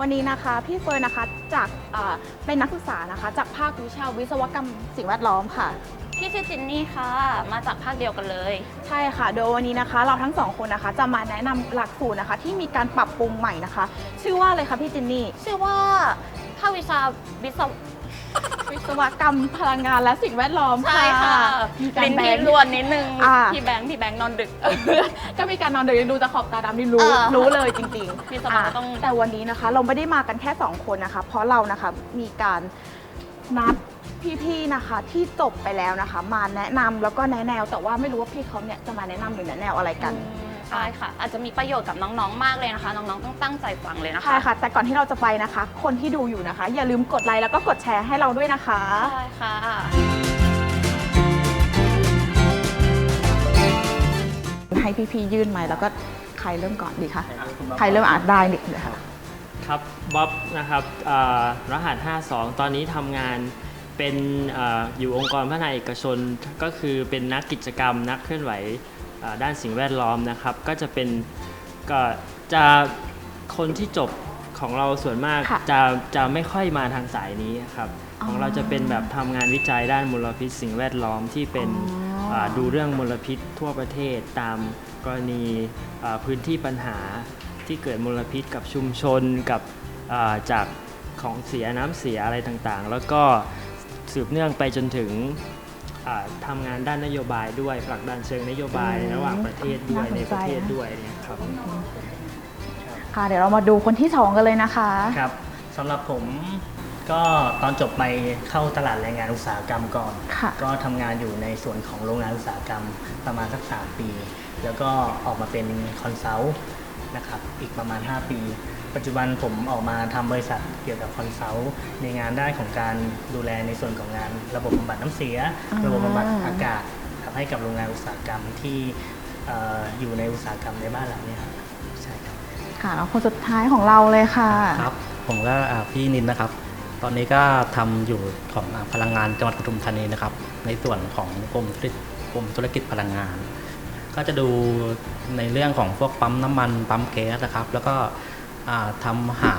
วันนี้นะคะพี่เฟิร์นนะคะจากเอ่อเป็นนักศึกษานะคะ จากภาควิชาวิศวกรรมสิ่งแวดล้อมค่ะพี่ชื่อจินนี่ค่ะ มาจากภาคเดียวกันเลย ใช่ค่ะ โดยวันนี้นะคะ เราทั้งสองคนนะคะ จะมาแนะนำหลักสูตรนะคะ ที่มีการปรับปรุงใหม่นะคะ ชื่อว่าอะไรคะพี่จินนี่ ชื่อว่าภาควิชาวิศว วิศวกรรมพลังงานและสิ่งแวดล้อมใช่ค่ะมีการลิ้นแบพี่ง รวนนิดนึงอ่า พี่แบงค์พี่แบงค์นอนดึก ก็มีการนอนเดี๋ยวดูจะขอบตาดำนี่รู้เออรู้เลยจริงวิศๆวะอะต้อง แต่วันนี้นะคะ เราไม่ได้มากันแค่ 2 คนนะคะ เพราะเรานะคะมีการนัดพี่ๆนะคะที่จบไปแล้วนะคะ มาแนะนำแล้วก็แนะแนวแต่ว่าไม่รู้ว่าพี่เขาเนี่ยจะมาแนะนำหรือแนะแนวอะไรกัน อืม ใช่ค่ะ อาจจะมีประโยชน์กับน้องๆ มากเลยนะคะ น้องๆ ต้องตั้งใจฟังเลยนะคะ ใช่ค่ะ แต่ก่อนที่เราจะไปนะคะ คนที่ดูอยู่นะคะ อย่าลืมกดไลค์แล้วก็กดแชร์ให้เราด้วยนะคะ ใช่ค่ะให้พี่ๆยื่นไมค์แล้วก็ใครเริ่มก่อนดีคะ ใครเริ่มอ่านได้เด็กเลยค่ะ ครับบ๊อบนะครับอ่ารหัส 52 ตอนนี้ทำงานเป็นอาอยู่องค์กรพัฒนาเอกชนก็คือเป็นนักกิจกรรมนักเคลื่อนไหวอ่า ด้านสิ่งแวดล้อมนะครับ ก็จะเป็นก็จะคนที่จบของเราส่วนมากค่ะจะจะไม่ค่อยมาทางสายนี้ครับ อ๋อของเราจะเป็นแบบทำงานวิจัยด้านมลพิษสิ่งแวดล้อมที่เป็นอ๋ออ่าดูเรื่องมลพิษทั่วประเทศตามกรณีอ่าพื้นที่ปัญหาที่เกิดมลพิษกับชุมชนกับอ่าจากของเสียน้ำเสียอะไรต่างๆ แล้วก็สืบเนื่องไปจนถึง อ่าทำงานด้านนโยบายด้วยผลักดันเชิงนโยบายอืมระหว่างประเทศด้วยน่าสนใจในประเทศนะด้วยเนี่ยครับค่ะเดี๋ยวเรามาดูคนที่สองกันเลยนะคะครับสำหรับผมก็ตอนจบไปเข้าตลาดแรงงานอุตสาหกรรมก่อนค่ะก็ทำงานอยู่ในส่วนของโรงงานอุตสาหกรรมประมาณสัก 3 ปี แล้วก็ออกมาเป็นคอนซัลท์ นะครับ อีกประมาณ 5 ปี ปัจจุบันผมออกมาทำบริษัทเกี่ยวกับคอนซัลท์ในงานด้านของการดูแลในส่วนของงาน ระบบบำบัดน้ำเสียอ่าระบบบำบัดอากาศครับให้กับโรงงานอุตสาหกรรมที่เอ่ออยู่ในอุตสาหกรรมในบ้านเราเนี่ยครับใช่ครับค่ะแล้วคนสุดท้ายของเราเลยค่ะครับผมก็อ่าพี่นินนะครับตอนนี้ก็ทำอยู่ของอ่าพลังงานจังหวัดปทุมธานีนะครับ ในส่วนของกรมธุรกิจกรมธุรกิจพลังงาน ก็จะดูในเรื่องของพวกปั๊มน้ำมันปั๊มแก๊สนะครับ แล้วก็อ่าทำหา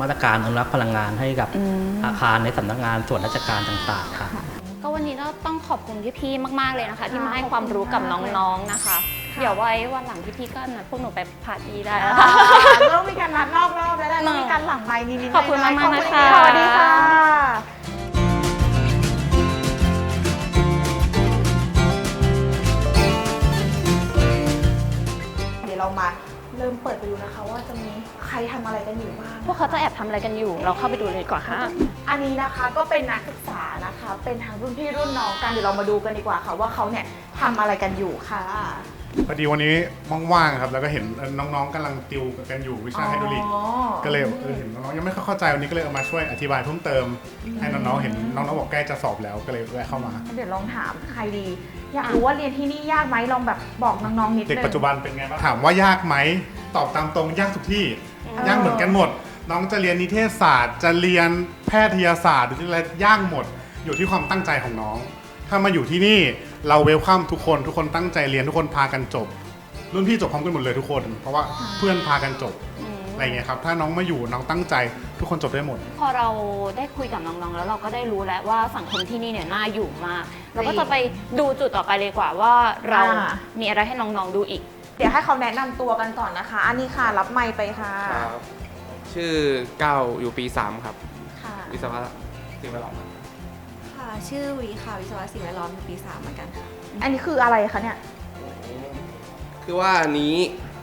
มาตรการอนุรักษ์พลังงานให้กับอืมอาคารในสำนักงานส่วนราชการต่างๆครับก็วันนี้ก็ต้องขอบคุณพี่ๆมาก ๆ เลยนะคะ ที่มาให้ขอบคุณความรู้กับมากเลยน้องๆนะคะค่ะเดี๋ยวไว้วันหลังพี่ๆก็นัดพวกหนูไปพาร์ตี้ได้อ่าแล้วค่ะต้องมีการนัดรอบรอบแล้วแหละต้องมีการหลังไมค์นิดๆขอบคุณหน่ยๆมากๆขอบนะคะสวัสดีค่ะ ยวเรามาเริ่มเปิดไปดูนะคะ ว่าจะมีใครทำอะไรกันอยู่บ้าง พวกเขาจะแอบทำอะไรกันอยู่ เราเข้าไปดูเลยดีกว่าค่ะ อันนี้นะคะก็เป็นนักศึกษานะคะ เป็นทั้งรุ่นพี่รุ่นน้องกันเดี๋ยวเรามาดูกันดีกว่าค่ะ ว่าเขาเนี่ยทำอะไรกันอยู่ค่ะ พอดีวันนี้ว่างๆครับ แล้วก็เห็นเอ่อน้องๆกำลังติวกันอยู่วิชาไฮดรอลิกอ๋อก็เลยเออเห็นน้องๆยังไม่ค่อยเข้าใจวันนี้ก็เลยเอามาช่วยอธิบายเพิ่มเติม ให้น้องๆเห็นน้องๆบอกใกล้จะสอบแล้วก็เลยแวะเข้ามา เดี๋ยวลองถามใครดี อยากรู้ว่าเรียนที่นี่ยากไหมลองแบบบอกน้องๆนิดนึง เด็กปัจจุบันเป็นไงบ้างถามว่ายากไหมตอบตามตรงยากทุกที่ยากเหมือนกันหมด น้องจะเรียนนิเทศศาสตร์ จะเรียนแพทยศาสตร์หรืออะไรยากหมด อยู่ที่ความตั้งใจของน้อง ถ้ามาอยู่ที่นี่เราเวลคัมทุกคนทุกคนตั้งใจเรียนทุกคนพากันจบ รุ่นพี่จบพร้อมกันหมดเลยทุกคน เพราะว่าเพื่อนพากันจบ อะไรเงี้ยครับถ้าน้องมาอยู่น้องตั้งใจทุกคนจบได้หมด พอเราได้คุยกับน้องๆ แล้วเราก็ได้รู้แล้วว่าสังคมที่นี่เนี่ยน่าอยู่มาก เราก็จะไปดูจุดต่อไปเลยกว่าว่าเราอ่า มีอะไรให้น้องๆดูอีก เดี๋ยวให้เขาแนะนำตัวกันก่อนนะคะ อันนี้ค่ะ รับไมค์ไปค่ะ ครับชื่อก้าวอยู่ปี 3 ครับ ค่ะ วิศวะสิ่งแวดล้อมครับค่ะ ชื่อวีค่ะ วิศวะสิ่งแวดล้อมอยู่ปี3เหมือนกันค่ะ อันนี้คืออะไรคะเนี่ย คือว่าอันนี้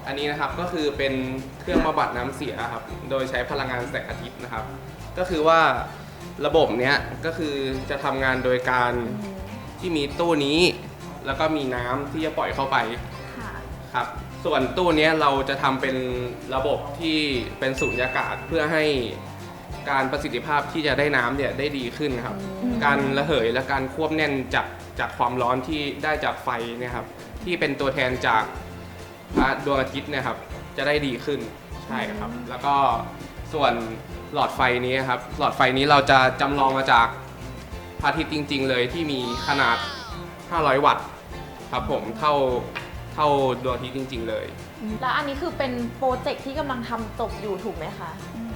อันนี้นะครับก็คือเป็นเครื่องบำบัดน้ำเสียครับ โดยใช้พลังงานแสงอาทิตย์นะครับ ก็คือว่าระบบเนี้ยก็คือจะทำงานโดยการที่มีตู้นี้ แล้วก็มีน้ำที่จะปล่อยเข้าไปค่ะครับ ส่วนตู้เนี้ยเราจะทำเป็นระบบที่เป็นสูญญากาศเพื่อให้การประสิทธิภาพที่จะได้น้ำเนี่ยได้ดีขึ้นครับ การระเหยและการควบแน่นจากจากความร้อนที่ได้จากไฟเนี่ยครับที่เป็นตัวแทนจากพระ ดวงอาทิตย์เนี่ยครับจะได้ดีขึ้นใช่ครับ แล้วก็ส่วนหลอดไฟนี้ครับหลอดไฟนี้เราจะจำลองมาจากพระอาทิตย์จริง ๆ เลยที่มีขนาด 500 วัตต์ครับผมเท่าเท่าดวงอาทิตย์จริง ๆ เลย แล้วอันนี้คือเป็นโปรเจกต์ที่กำลังทำจบอยู่ถูกไหมคะ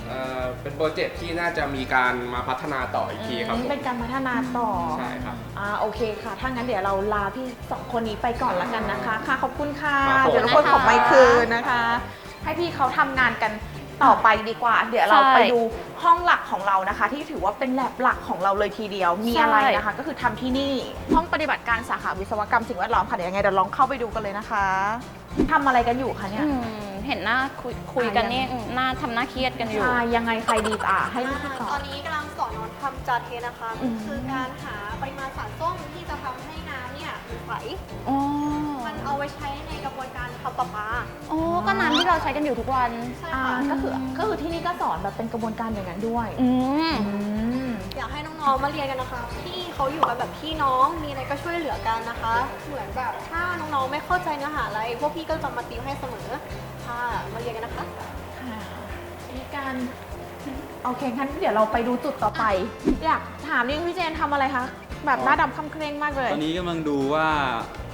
เอ่อเป็นโปรเจกต์ที่น่าจะมีการมาพัฒนาต่ออีกทีครับผมเป็นการพัฒนาต่อใช่ครับ อ่าโอเคค่ะ ถ้างั้นเดี๋ยวเราลาพี่สองคนนี้ไปก่อนละกันนะคะ ค่ะขอบคุณค่ะ ครับผม เดี๋ยวทุกคนขอไปคืนนะคะ ให้พี่เขาทำงานกันต่อไปดีกว่า เดี๋ยวเราใช่ไปดูห้องหลักของเรานะคะ ที่ถือว่าเป็นแลบหลักของเราเลยทีเดียว มีใช่อะไรนะคะ ก็คือทำที่นี่ ห้องปฏิบัติการสาขาวิศวกรรมสิ่งแวดล้อมค่ะเดี๋ยวยังไงเดี๋ยวลองเข้าไปดูกันเลยนะคะทำอะไรกันอยู่คะเนี่ย อืม เห็นหน้าคุยคุยกันนี่อืมหน้าทำหน้าเครียดกันอยู่ ใช่ยังไงใครดีอะให้พี่ตตออบนนี้กำลังสอนน้องทำจาเทนะคะ อืม คือการหาปริมาณสารส้มที่จะทำให้น้ำเนี่ยใสอ๋อมันเอาไว้ใช้ในกระบวนการทำประปาอ๋อก็น้ำที่เราใช้กันอยู่ทุกวัน ใช่อ่าค่ะก็คือก็คือที่นี่ก็สอนแบบเป็นกระบวนการอย่างนั้นด้วยอืม อืม อยากให้น้องๆมาเรียนกันนะคะที่เขาอยู่กันแบบพี่น้องมีอะไรก็ช่วยเหลือกันนะคะ เหมือนแบบถ้า น้องๆไม่เข้าใจเนื้อหาอะไร พวกพี่ก็จะมาติวให้เสมอ ค่ะ มาเรียนกันนะคะ ค่ะมีการโอเคงั้นเดี๋ยวเราไปดูจุดต่อไป อยากถามนิดพี่เจนทำอะไรคะแบบหน้าดำคำเคร่งมากเลยตอนนี้กำลังดูว่า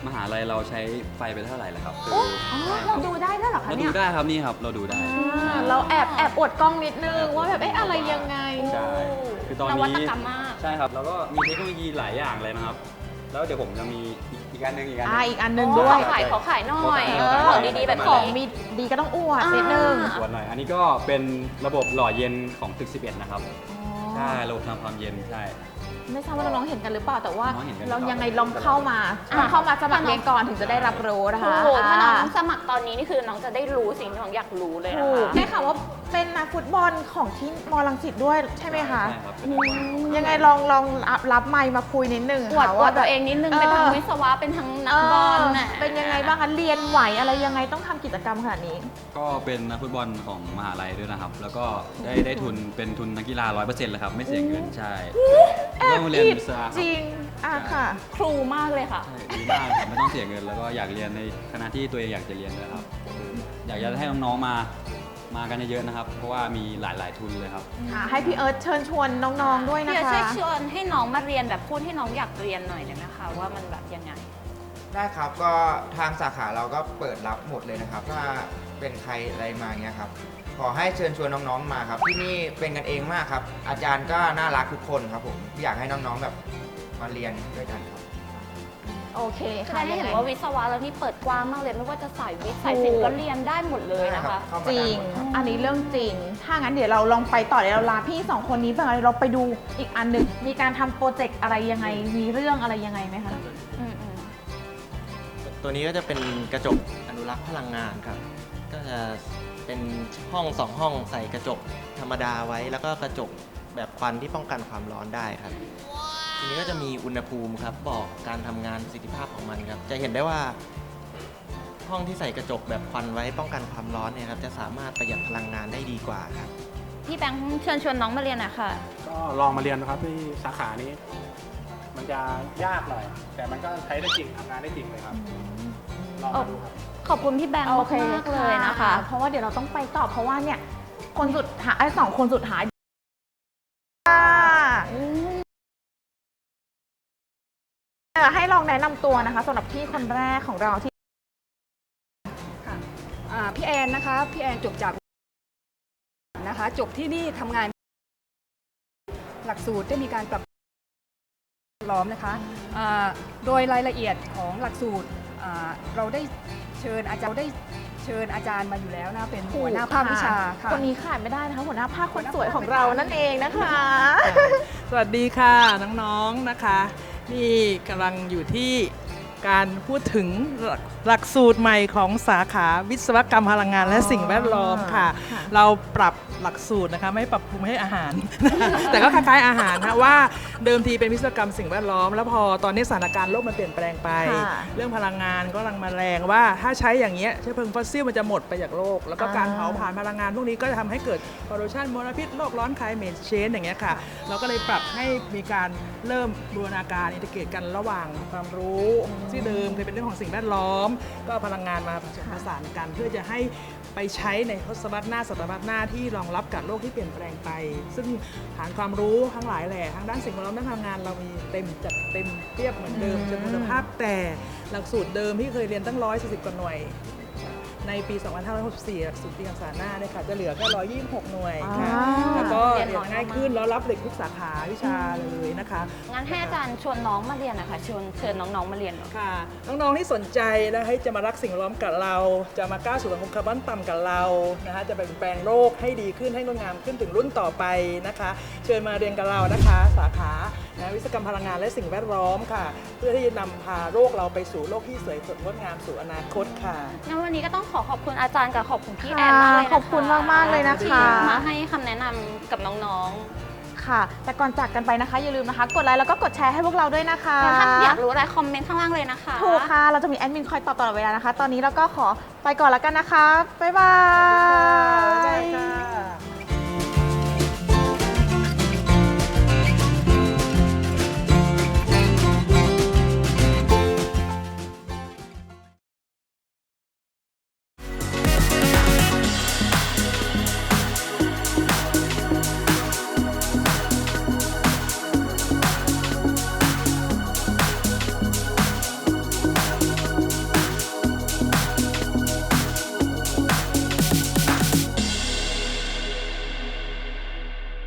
มหาลัยเราใช้ไฟไปเท่าไหร่แล้วครับคืออ๋อใช่คเราบดูได้ด้วยเหรอคะเราเนี่ดูยได้ครับนี่ครับเราดูได้ อ่าเราแอบแอบอวดกล้องนิดนึงว่าแบบเอ๊ะอะไรยังไง ใช่ คือตอนนวัตนี้กรรมมาก ใช่ครับ แล้วก็มีเทคโนโลยีหลายอย่างเลยนะครับ แล้วเดี๋ยวผมจะมีอีกอีกอันหนึงอีกอันหนึอ่างอีกอันหนึงอ๋อด้วย ขอขายขอขายหน่อยเออ ของดีๆแบบของนี้มีดีก็ต้องอวดอ่านินิดนึงส่วนหน่อยอันนี้ก็เป็นระบบหล่อเย็นของตึก 11 นะครับ ใช่ ระบบทำความเย็นใช่ ไม่ทราบว่าน้องๆเห็นกันหรือเปล่าแต่ว่าน้องเห็นกันเราหรือเปล่า ยังไงลองเข้ามาอะ เข้ามาสมัครเรียนก่อนถึงจะได้รับรู้นะคะโอ้โหถ้าน้องอ่าสมัครตอนนี้นี่คือน้องจะได้รู้สิ่งที่น้องอยากรู้เลยนะถูกคะได้ข่าวว่าเป็นนักฟุตบอลของที่มอลังสิตด้วยใช่ไหมคะ ใช่ครับอืมยังไงลองลองรับรับไมค์มาคุยนิดนึงอวดค่ะอวดแบตับ วเองนิดนึง เออ เป็นทั้งวิศวะ เป็นทั้งนักบอลน่ะ เออเป็นยังไงบ้างคะเรียนไหวอะไรยังไงต้องทำกิจกรรมขนาดนี้ ก็เป็นนักฟุตบอลของมหาลัยด้วยนะครับ แล้วก็ได้ได้ทุนเป็นทุนนักกีฬา 100%เลยครับ ไม่เสียเงินใช่ แอบต้องเรียนอิดวิศวะครับ จริง อะค่ะ ครูมากเลยค่ะ ใช่ดีมากครับไม่ต้องเสียเงินแล้วก็อยากเรียนในคณะที่ตัวเองอยากจะเรียนด้วยครับคืออยากจะให้น้องๆมามากันเยอะๆนะครับ เพราะว่ามีหลายๆทุนเลยครับ ค่ะ ให้พี่เอิร์ธเชิญชวนน้องๆด้วยนะเดี๋ยวคะ ช่วยชวนให้น้องมาเรียนแบบพูดให้น้องอยากเรียนหน่อยได้ไหมคะว่ามันแบบยังไง ได้ครับก็ทางสาขาเราก็เปิดรับหมดเลยนะครับ ถ้าเป็นใครอะไรมาเงี้ยครับ ขอให้เชิญชวนน้องๆมาครับ ที่นี่เป็นกันเองมากครับ อาจารย์ก็น่ารักทุกคนครับผมอยากให้น้องๆแบบมาเรียนด้วยกันครับ โอเคแสดค่ะงให้เห็นยังไงว่าวิศวะแล้วนี่เปิดกว้างมากเลย ไม่ว่าจะสายวิทย์สายศิลป์ก็เรียนได้หมดเลยนะคะเข้ามาจริได้งหมดครับอันนี้เรื่องจริง ถ้างั้นเดี๋ยวเราลองไปต่อเดี๋ยวเราลาพี่สองคนนี้ไปก่อนเราไปดูอีกอันหนึ่งมีการทำโปรเจกต์อะไรยังไง มีเรื่องอะไรยังไงไหมคะ อืมอืมตัวนี้ก็จะเป็นกระจกอนุรักษ์พลังงานครับ ก็จะ เป็นห้องสองห้องใส่กระจกธรรมดาไว้ แล้วก็กระจกแบบควันที่ป้องกันความร้อนได้ครับ ทีนี้ก็จะมีอุณหภูมิครับบอกการทำงานประสิทธิภาพของมันครับ จะเห็นได้ว่า ห้องที่ใส่กระจกแบบควันไว้ป้องกันความร้อนเนี่ยครับจะสามารถประหยัดพลังงานได้ดีกว่าครับ พี่แบงค์เชิญชวนน้องมาเรียนหน่อยค่ะ ก็ลองมาเรียนนะครับที่สาขานี้ มันจะยากหน่อย แต่มันก็ใช้ได้จริงทำงานได้จริงเลยครับ ลองมาดูครับ ขอบคุณพี่แบงค์โอเคมากๆเลยนะคะ เพราะว่าเดี๋ยวเราต้องไปต่อเพราะว่าเนี่ยคนสุดท้ายไอ้สองคนสุดท้ายเออให้ลองแนะนำตัวนะคะสำหรับพี่คนแรกของเราที่อ่าพี่แอนนะคะพี่แอนจบจากนะคะจบที่นี่ทำงาน หลักสูตรได้มีการปรับล้อมนะคะอ่าโดยรายละเอียดของหลักสูตรอ่าเราได้เชิญอาจารย์เราได้เชิญอาจารย์มาอยู่แล้วนะเป็นหัวหน้าภาควิชาค่ะ คนนี้ขาดไม่ได้นะคะ หัวหน้าภาคคนสวยของเรานั่นเองนะคะ สวัสดีค่ะน้องๆนะคะ นี่กำลังอยู่ที่ การพูดถึงหลักหลักสูตรใหม่ของสาขาวิศวกรรมพลังงานและสิ่งแวดล้อมค่ะค่ะ เราปรับหลักสูตรนะคะไม่ปรับปรุงให้อาหาร แต่ก็คล้ายๆอาหารนะว่าเดิมทีเป็นวิศวกรรมสิ่งแวดล้อม แล้วพอตอนนี้สถานการณ์โลกมันเปลี่ยนแปลงไปค่ะเรื่องพลังงานก็กำลังมาแรงว่าถ้าใช้อย่างเงี้ยเชื้อเพลิงฟอสซิลมันจะหมดไปจากโลก แล้วก็การเผาผลาญพลังงานพวกนี้ก็จะทำให้เกิด pollution มลพิษโลกร้อน climate change อย่างเงี้ยค่ะ เราก็เลยปรับให้มีการเริ่มบูรณาการอินทิเกรตกันระหว่างความรู้ที่เดิมเคยเป็นเรื่องของสิ่งแวดล้อม ก็เอาพลังงานมาผสมผสานกัน เพื่อจะให้ไปใช้ในทศวรรษหน้าศตวรรษหน้าที่รองรับกับโลกที่เปลี่ยนแปลงไป ซึ่งฐานความรู้ทั้งหลายแหล่ทั้งด้านสิ่งแวดล้อมด้านพลังงานเรามีเต็มจัดเต็มเทียบเหมือนเดิมเชิงคุณภาพแต่หลักสูตรเดิมที่เคยเรียนตั้งร้อยสิบกว่าหน่วย ในปี 2564หลักสูตรปีการศึกษาหน้าเนี่ยค่ะจะเหลือแค่126 หน่วยค่ะอ่า แล้วก็เรีเรียยนนน้อยง่ายขึ้นแล้วรับเด็กทุกสาขาวิชาเลยนะคะ งั้นให้อาจารย์ชวนน้องมาเรียนหนะคะชวนเชิญน้องๆมาเรียนหน่อย ค่ะน้องๆที่สนใจนะคะจะมารักสิ่งแวดล้อมกับเรา จะมาก้าวสู่สังคมคาร์บอนต่ำกับเรานะคะจะเปลี่ยนแปลงโลกให้ดีขึ้นให้งดงามขึ้นถึงรุ่นต่อไปนะคะ เชิญมาเรียนกับเรานะคะ สาขา นะวิศวกรรมพลังงานและสิ่งแวดล้อมค่ะ เพื่อที่จะนำพาโลกเราไปสู่โลกที่สวยสดงดงามสู่อนาคตค่ะ งั้นวันนี้ก็ต้องขอขอบคุณอาจารย์กับขอบคุณพี่แอนมากเลยนะคะขอบคุณมากๆเลยนะคะ ที่มาให้คำแนะนำกับน้องค่ะ แต่ก่อนจากกันไปนะคะ อย่าลืมนะคะ กดไลค์แล้วก็กดแชร์ให้พวกเราด้วยนะคะๆแล้วถ้าอยากรู้อะไรคอมเมนต์ข้างล่างเลยนะคะ ถูกค่ะ เราจะมีแอดมินคอยตอบตลอดเวลานะคะ ตอนนี้เราก็ขอไปก่อนแล้วกันนะคะ บ๊ายบาย บ๊ายบายค่ะ